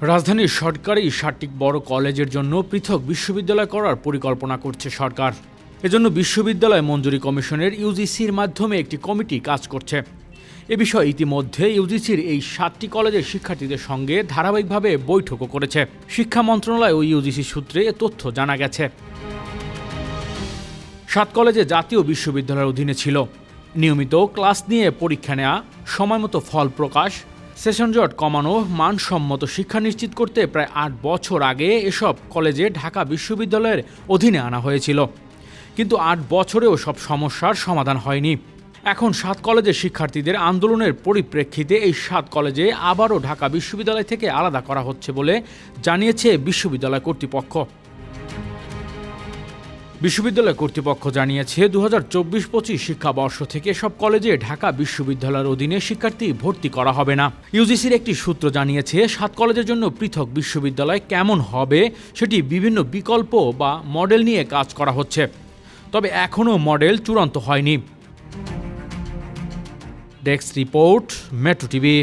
রাজধানীর সরকারি ষাটটি বড় কলেজের জন্য পৃথক বিশ্ববিদ্যালয় করার পরিকল্পনা করছে সরকার। এজন্য বিশ্ববিদ্যালয় মঞ্জুরি কমিশনের ইউজিসির মাধ্যমে একটি কমিটি কাজ করছে। এ বিষয়ে ইতিমধ্যে ইউজিসির এই সাতটি কলেজের শিক্ষার্থীদের সঙ্গে ধারাবাহিকভাবে বৈঠকও করেছে। শিক্ষা মন্ত্রণালয় ও ইউজিসি সূত্রে এ তথ্য জানা গেছে। সাত কলেজে জাতীয় বিশ্ববিদ্যালয়ের অধীনে ছিল। নিয়মিত ক্লাস নিয়ে পরীক্ষা নেওয়া, সময়মতো ফল প্রকাশ সেশন জট কমানো মানসম্মত শিক্ষা নিশ্চিত করতে প্রায় আট বছর আগে এসব কলেজে ঢাকা বিশ্ববিদ্যালয়ের অধীনে আনা হয়েছিল। কিন্তু আট বছরেও সব সমস্যার সমাধান হয়নি। এখন সাত কলেজের শিক্ষার্থীদের আন্দোলনের পরিপ্রেক্ষিতে এই সাত কলেজে আবারও ঢাকা বিশ্ববিদ্যালয় থেকে আলাদা করা হচ্ছে বলে জানিয়েছে বিশ্ববিদ্যালয় কর্তৃপক্ষ। বিশ্ববিদ্যালয় কর্তৃপক্ষ জানিয়েছে দু হাজার চব্বিশ পঁচিশ শিক্ষাবর্ষ থেকে সব কলেজে ঢাকা বিশ্ববিদ্যালয়ের অধীনে শিক্ষার্থী ভর্তি করা হবে না। ইউজিসির একটি সূত্র জানিয়েছে, সাত কলেজের জন্য পৃথক বিশ্ববিদ্যালয় কেমন হবে সেটি বিভিন্ন বিকল্প বা মডেল নিয়ে কাজ করা হচ্ছে। তবে এখনও মডেল চূড়ান্ত হয়নি। Desk report, metro TV.